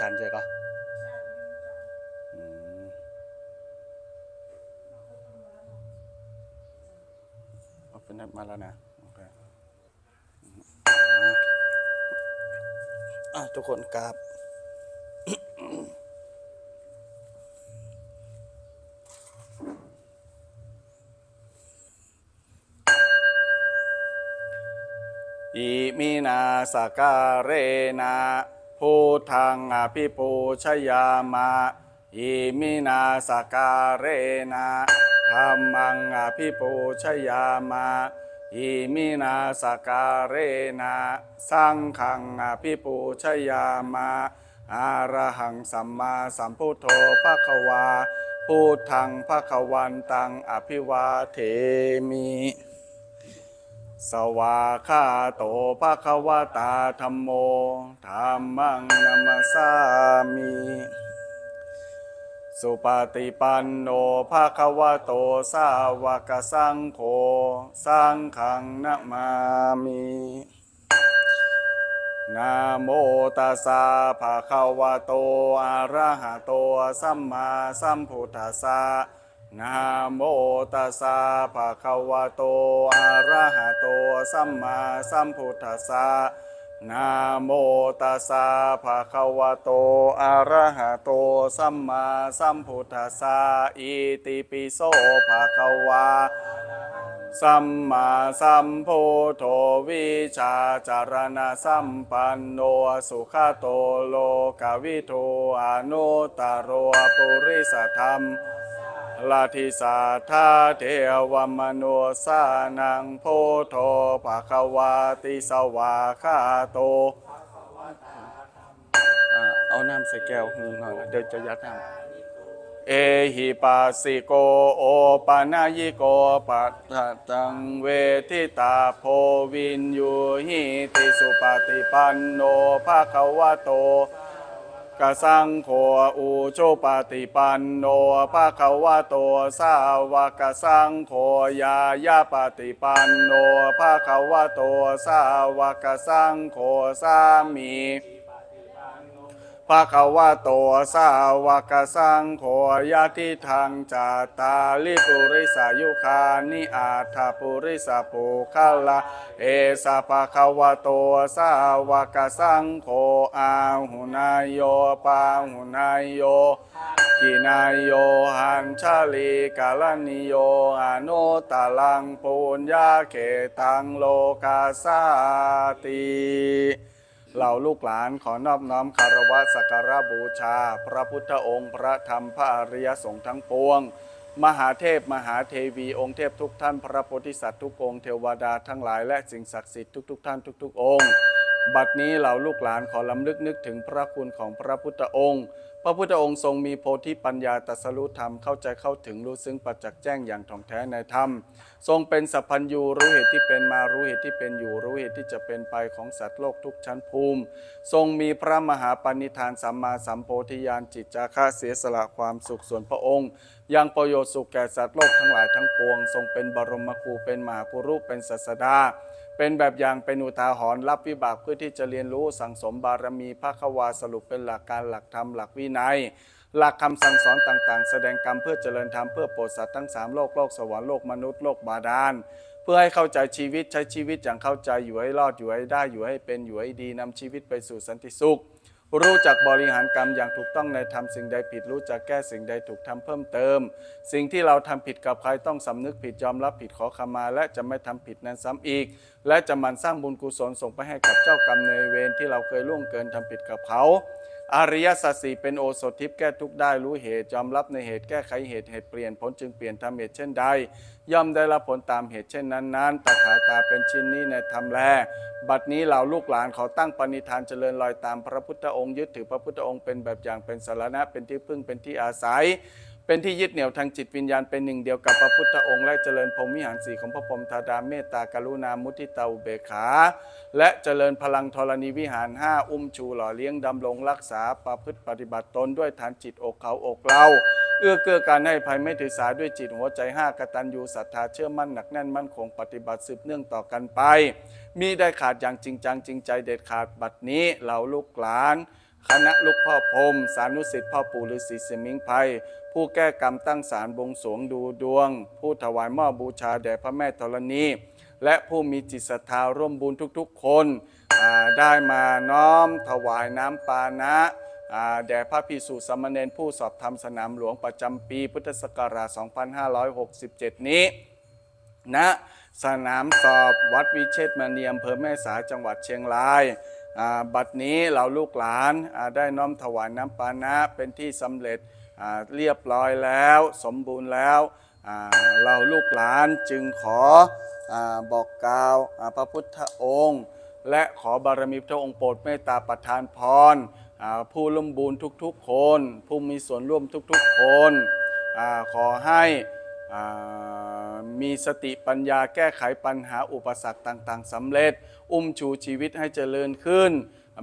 จันทร์ใช่ก็อืมเอาเป็นนัดมาแล้วนะโอเคอืมอะอะทุกคนกราบอิมินาสการเรนะ พุทธังอภิปูชยามะอิมินาสการเรนะธรรมังอภิปูชยามะอิมินาสการเรนะสังฆังอภิปูชยามะอาระหังสัมมาสัมพุทโธภะคะวาพุทธังภะคะวันตังอภิวาเทมิ สวาคาโตภะคะวะตาธัมโมธัมมังนมสสามิ สุปฏิปันโนภะคะวะโตสาวกสังโฆสังฆังนะมามินะโมตัสสะภะคะวะโตอะระหะโตสัมมาสัมพุทธัสสะ นะโมตัสสะภะคะวะโต อะระหะโต สัมมาสัมพุทธัสสะนะโมตัสสะภะคะวะโต อะระหะโต สัมมาสัมพุทธัสสะอิติปิโสภะคะวะสัมมาสัมพุทโธวิชาจารณะสัมปันโนสุขโตโลกวิทูอนุตตรโรปุริสธรรม ลาทิสาธาเทวมนุสานังโพโธภะควาติสวาคาโตเอาน้ำใส่แก้วหนึ่งหน่อยเดี๋ยวจะยัดน้ำเอหิปัสสิโกโอปานายิโกปัตตังเวทิตาโพวินยูหิติสุปฏิปันโนภาควะโต กสังโฆอุโชปฏิปันโนภาควะโตสาวกสังโฆยายาปฏิปันโนภาควะโตสาวกสังโฆสามี ภะคะวะโตสาวกสังโฆยะทิทางจาตาลิปุริสายุคานิอาทาปุริสปุคลาเอสะภะคะวะโตสาวกสังโฆอาหุนายโยปาหุนายโยกินายโยหันชาลีกาลนิโยอนุตตลังปุญญาเขตังโลกาสาติ เหล่าลูกหลานขอนอบน้อมคารวะสักการะบูชา พระพุทธองค์พระธรรมพระอริยสงฆ์ทั้งปวง มหาเทพมหาเทวีองค์เทพทุกท่าน พระโพธิสัตว์ทุกองค์เทวดาทั้งหลายและสิ่งศักดิ์สิทธิ์ทุกๆ ท่านทุก ๆ องค์ บัดนี้เหล่าลูกหลานขอลำลึกนึกถึงพระคุณของพระพุทธองค์ พระพุทธองค์ทรงมีโพธิปัญญาตรัสรู้ธรรมเข้าใจเข้าถึงรู้ซึ้งประจักษ์แจ้งอย่างถ่องแท้ในธรรม ทรงเป็นสัพพัญญูรู้เหตุที่เป็นมารู้เหตุที่เป็นอยู่รู้เหตุที่จะเป็นไปของสัตว์โลกทุกชั้นภูมิ ทรงมีพระมหาปณิธานสัมมาสัมโพธิญาณจิตจาคะเสียสละความสุขส่วนพระองค์ ยังประโยชน์สุขแก่สัตว์โลกทั้งหลายทั้งปวง ทรงเป็นบรมครูเป็นมหาปุรุเป็นศาสดา เป็นแบบอย่างเป็นอุทาหรณ์รับวิบากเพื่อที่จะเรียนรู้สั่งสมบารมีพระควาสรุปเป็นหลักการหลักธรรมหลักวินัยหลักคำสั่งสอนต่างๆ แสดงกรรมเพื่อเจริญธรรมเพื่อโปรดสัตว์ทั้งสามโลกโลกสวรรค์โลกมนุษย์โลกบาดาลเพื่อให้เข้าใจชีวิตใช้ชีวิตอย่างเข้าใจอยู่ให้รอดอยู่ให้ได้อยู่ให้เป็นอยู่ให้ดีนำชีวิตไปสู่สันติสุข รู้จักบริหารกรรมอย่างถูกต้องในทำสิ่งใดผิด รู้จักแก้สิ่งใดถูกทำเพิ่มเติม สิ่งที่เราทำผิดกับใครต้องสำนึกผิดยอมรับผิดขอขมา และจะไม่ทำผิดนั้นซ้ำอีก และจะมันสร้างบุญกุศลส่งไปให้กับเจ้ากรรมในเวรที่เราเคยล่วงเกินทำผิดกับเขา อริยสัจสี่เป็นโอสถทิพย์แก้ทุกข์ได้รู้เหตุยอมรับในเหตุแก้ไขเหตุเหตุเปลี่ยนผลจึงเปลี่ยนทำเหตุเช่นใดย่อมได้รับผลตามเหตุเช่นนั้นนั้นตถาตาเป็นชิ้นนี้ในธรรมแล บัดนี้เหล่าลูกหลานขอตั้งปณิธานเจริญรอยตามพระพุทธองค์ยึดถือพระพุทธองค์เป็นแบบอย่างเป็นสารณะเป็นที่พึ่งเป็นที่อาศัย เป็นที่ยึดเหนี่ยวทางจิตวิญญาณเป็นหนึ่งเดียวกับพระพุทธองค์และเจริญพรหมวิหารสีของพระพรหมธาดาเมตตากรุณามุทิตาอุเบกขา และเจริญพลังธรณีวิหารห้าอุ้มชูหล่อเลี้ยงดำรงรักษาประพฤติปฏิบัติตนด้วยฐานจิตอกเขาอกเราเอื้อเกื้อการให้ภัยไม่ถือสาด้วยจิตหัวใจห้ากตัญญูศรัทธาเชื่อมั่นหนักแน่นมั่นคงปฏิบัติสืบเนื่องต่อกันไป มีได้ขาดอย่างจริงจังจริงใจเด็ดขาดบัดนี้เหล่าลูกหลาน คณะลูกพ่อพรมสานุสิทธิ์พ่อปู่ฤาษีเสมิงไพรผู้แก้กรรมตั้งศาลบวงสวงดูดวง ผู้ถวายมอบบูชาแด่พระแม่ธรณี และผู้มีจิตศรัทธาร่วมบุญทุกๆ คนได้มาน้อมถวายน้ำปานะแด่พระพิสุสามเณรผู้สอบธรรมสนามหลวงประจำปีพุทธศักราช 2567 นี้ณสนามสอบวัดวิเชษมณีอำเภอแม่สายจังหวัดเชียงราย บัดนี้เราลูกหลานได้น้อมถวายน้ำปานะเป็นที่สำเร็จเรียบร้อยแล้ว สมบูรณ์แล้วเราลูกหลานจึงขออบอกกล่าวพระพุทธองค์ และขอบารมีพระองค์โปรดเมตตาประทานพรผู้ร่วมบุญทุกๆคน ผู้มีส่วนร่วมทุกๆคนอขอให้อา มีสติปัญญาแก้ไขปัญหาอุปสรรคต่างๆสำเร็จ อุ้มชูชีวิตให้เจริญขึ้น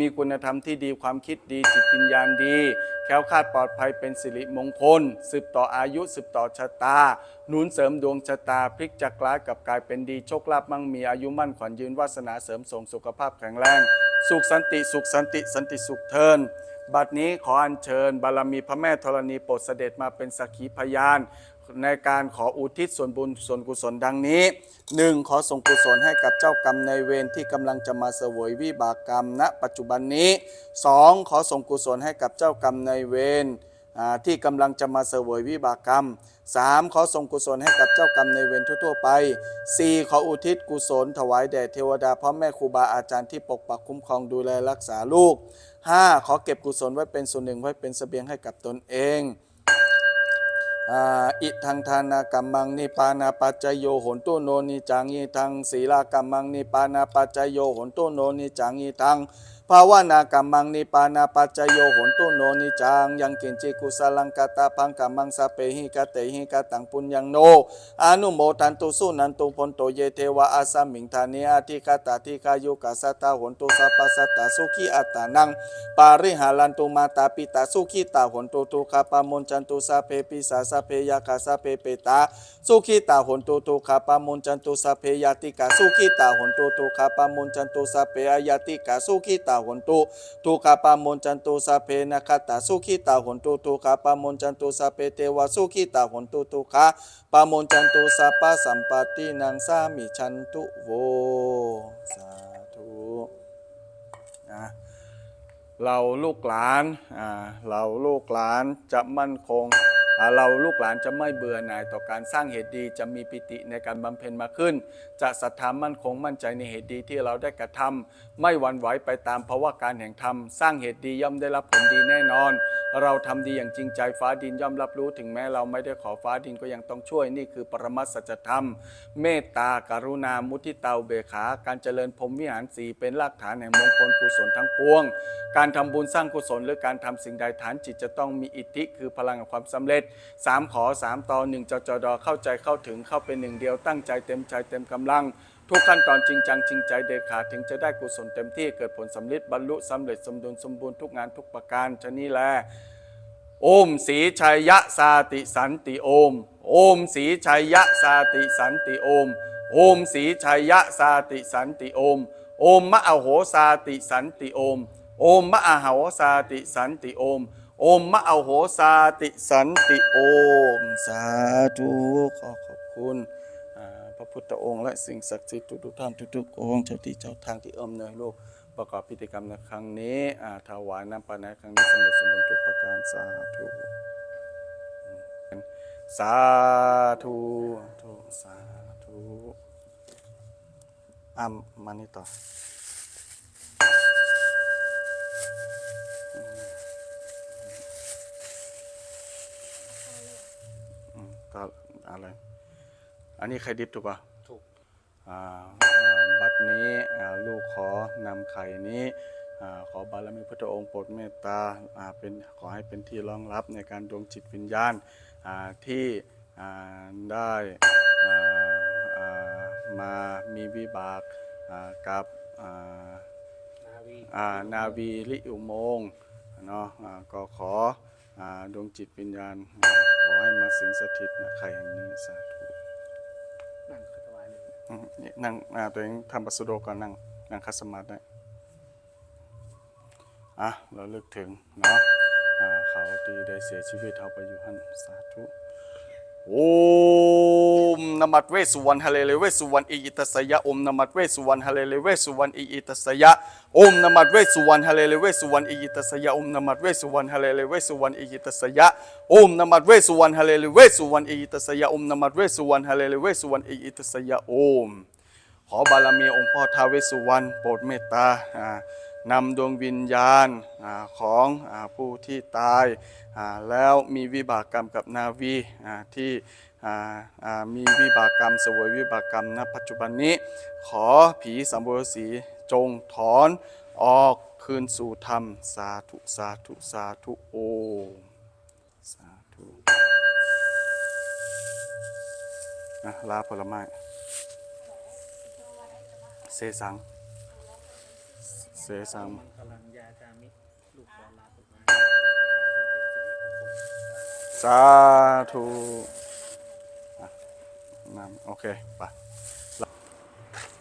มีคุณธรรมที่ดีความคิดดีจิตวิญญาณดี แค้วคาดปลอดภัยเป็นสิริมงคล สืบต่ออายุสืบต่อชะตาหนุนเสริมดวงชะตาพลิกจากร้ายกับกลายเป็นดีโชคลาภมั่งมีอายุมั่นขวัญยืนวาสนาเสริมส่งสุขภาพแข็งแรง สุขสันติสุขสันติสันติสุขเทินบัดนี้ขออัญเชิญบารมีพระแม่ธรณีโปรดเสด็จมาเป็นสักขีพยาน ในการขออุทิศส่วนบุญส่วนกุศลดังนี้ 1. ขอส่งกุศลให้กับเจ้ากรรมในเวรที่กำลังจะมาเสวยวิบากกรรมณ ปัจจุบันนี้ 2. ขอส่งกุศลให้กับเจ้ากรรมในเวรที่กำลังจะมาเสวยวิบากกรรม 3. ขอส่งกุศลให้กับเจ้ากรรมในเวรทั่วๆไป 4. ขออุทิศกุศล ถวายแด่เทวดาพ่อแม่ครูบาอาจารย์ที่ปกปักคุ้มครองดูแลรักษาลูก 5. ขอเก็บกุศลไว้เป็นส่วนหนึ่งไว้เป็นเสบียงให้กับตนเอง อิทังทานากรรมังนิปานาปัจจโยหนตุโนนิจังอิทังศีลากรรมังนิปานาปัจจโยหนตุโนนิจังอิทัง ภาวนากรรมังนิปานาปัจจโยโหนตุโนนิจังยังกินจิกุสลังกตาพังกรรมังสเปหิกะเตหิกะตังปุญญังโนอนุโมทันตุสุนันตุพนโตเยเทวะอาสามิงธานิอาทิกาตาทิกายุกัสตาโหนตุสัพสัตตาสุขีอัตานังปาริหารันตุมาตาปิตาสุขิตาหนตุตุคาปามนจันตุสาเพปิสาสาเพยาคาสาเพเปตาสุขิตาหนตุตุคาปามนจันตุสาเพยาติกาสุขิตาหนตุตุคาปามนจันตุสาเพยาติกาสุขิตาหนตุตุคาปามนจันตุสาเพนะคตาสุขิตาหนตุตุคาปามนจันตุสาเพเทวสุขิตาหนตุตุคาปามนจันตุสัพพะสัมปตินังสามิชันตุโวสาธุนะเราลูกหลานอ่าเราลูกหลานจะมั่นคง เราลูกหลานจะไม่เบื่อหน่ายต่อการสร้างเหตุดีจะมีปิติในการบำเพ็ญมาขึ้น จะศรัทธามั่นคงมั่นใจในเหตุดีที่เราได้กระทำไม่หวั่นไหวไปตามภาวะการแห่งธรรม สร้างเหตุดีย่อมได้รับผลดีแน่นอน เราทำดีอย่างจริงใจฟ้าดินย่อมรับรู้ถึงแม้เราไม่ได้ขอฟ้าดินก็ยังต้องช่วยนี่คือปรมัตสัจธรรม เมตตากรุณามุทิตาเบขา การเจริญพรมวิหารสีเป็นรากฐานแห่งมงคลกุศลทั้งปวง การทำบุญสร้างกุศลหรือการทำสิ่งใดฐานจิตจะต้องมีอิทธิคือพลังแห่งความสำเร็จ3ขอ3ต่อ1จจดเข้าใจเข้าถึงเข้าเป็นหนึ่งเดียวตั้งใจเต็มใจเต็มกำลัง ทุกขั้นตอนจริงจังจริงใจเด็ดขาดถึงจะได้กุศลเต็มที่เกิดผลสำเร็จบรรลุสำเร็จสมดุลสมบูรณ์ทุกงานทุกประการชะนี้แลโอมสีชัยยะสาติสันติโอม โอมสีชัยยะสาติสันติโอม โอมสีชัยยะสาติสันติโอม โอมมะอโหสาติสันติโอม โอมมะอโหสาติสันติโอม โอมมะอโหสาติสันติโอม สาธุขอขอบคุณพระพุทธองค์และสิ่งศักดิ์สิทธิ์ทุกๆท่านทุกๆองค์เจ้าที่เจ้าทางที่เอื้อมเนยโลกประกอบพิธีกรรมในครั้งนี้อ่าถวายน้ำปานะครั้งนี้สำเร็จสมบูรณ์ทุกประการสาธุสาธุสาธุอ่ามานี่ต่อ อืมก็อะไรอันนี้ใครดิบถูกป่ะถูกอ่าอ่าบัดนี้อ่าลูกขอนำไข่นี้อ่าขอบารมีพระองค์โปรดเมตตาอ่าเป็นขอให้เป็นที่รองรับในการดวงจิตวิญญาณอ่าที่อ่าได้อ่าอ่ามามีวิบากอ่ากับอ่านาวีอ่านาวีลิอุโมงค์เนาะอ่าก็ขออ่าดวงจิตวิญญาณอ่าขอ ให้มาสิงสถิตนะใครแห่งนี้สาธุนั่งคือวายเลยอืมนี่นั่งอ่าตัวเองทำปัสสุโดก่อนนั่งนั่งคัดสมาธิได้อะเราลึกถึงเนาะอ่าเขาที่ได้เสียชีวิตเขาไปอยู่หันสาธุ โอมนมัดเวสุวรรณฮาเลเลเวสุวรรณอิอิตัสยะโอมนมัดเวสุวรรณฮาเลเลเวสุวรรณอิอิตัสยะโอมนมัดเวสุวรรณฮาเลเลเวสุวรรณอิอิตัสยะโอมนมัดเวสุวรรณฮาเลเลเวสุวรรณอิอิตัสยะโอมนมัดเวสุวรรณฮาเลเลเวสุวรรณอิอิตัสยะโอมนมัดเวสุวรรณฮาเลเลเวสุวรรณอิอิตัสยะโอมขอบารมีองค์พ่อท้าวเวสสุวรรณโปรดเมตตาอ่า นำดวงวิญญาณของผู้ที่ตายแล้วมีวิบากกรรมกับนาวีที่มีวิบากกรรมเสวยวิบากกรรมณปัจจุบันนี้ ขอผีสัมภเวสีจงถอนออกคืนสู่ธรรม สาธุ สาธุ สาธุ โอสาธุนะลาผลไม้เสสัง เสสังมังคลังยามสาธุอะนำโอเคไป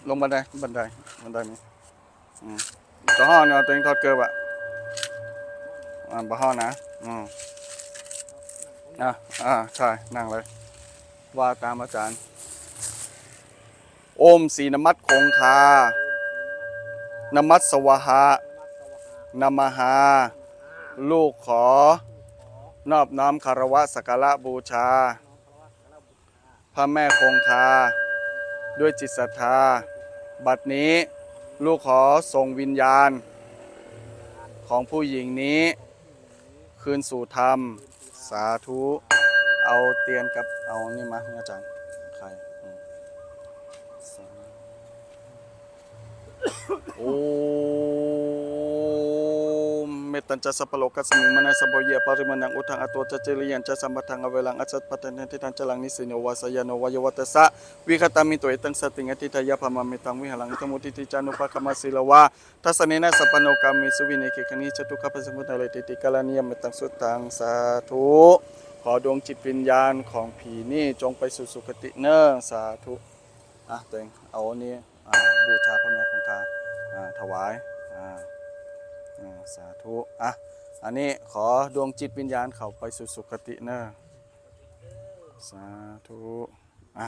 ลงบันไดบันไดบันไดนี้อืมจะห่อเนาะตัวเองทอดเกลืออะอ่าบ่ห่อนะอืมอะอ่าใช่นั่งเลย ว่าตามอาจารย์ โอมสีนมัดคงคา นมัสสวหะนมหา ลูกขอนอบน้อมคารวะสักการะบูชา พระแม่คงคา ด้วยจิตศรัทธา บัดนี้ลูกขอส่งวิญญาณ ของผู้หญิงนี้ คืนสู่ธรรม สาธุ เอาเตียนกับเอานี่มาอาจารย์ใครอืมสา โอ้มเมตัญจะสัพพโลกัสมิงมนัสสะโบเยปริมาณังอุทังอตัวจะเจริยันจะสัมปทังอเวลังอัจฉปัตตันทิทันจลังนิสิโนวาสยานวายวัตสะวิคตามิตัวเอตังสติงอติทายาพมามิตังวิหลังตมุติติจานุปะคมาศิลวาทัสเนนะสัพโนกามิสุวินิเคคณิจตุขปสมุทัยเลติติกาลานิยมเมตังสุตังสาธุขอดวงจิตวิญญาณของผีนี่จงไปสู่สุคติเนอสาธุอะตัวเองเอาอันนี้อ่า บูชาพระแม่คงคาถวายสาธุอะอันนี้ขอดวงจิตวิญญาณเขาไปสู่สุคติเนอะสาธุอะ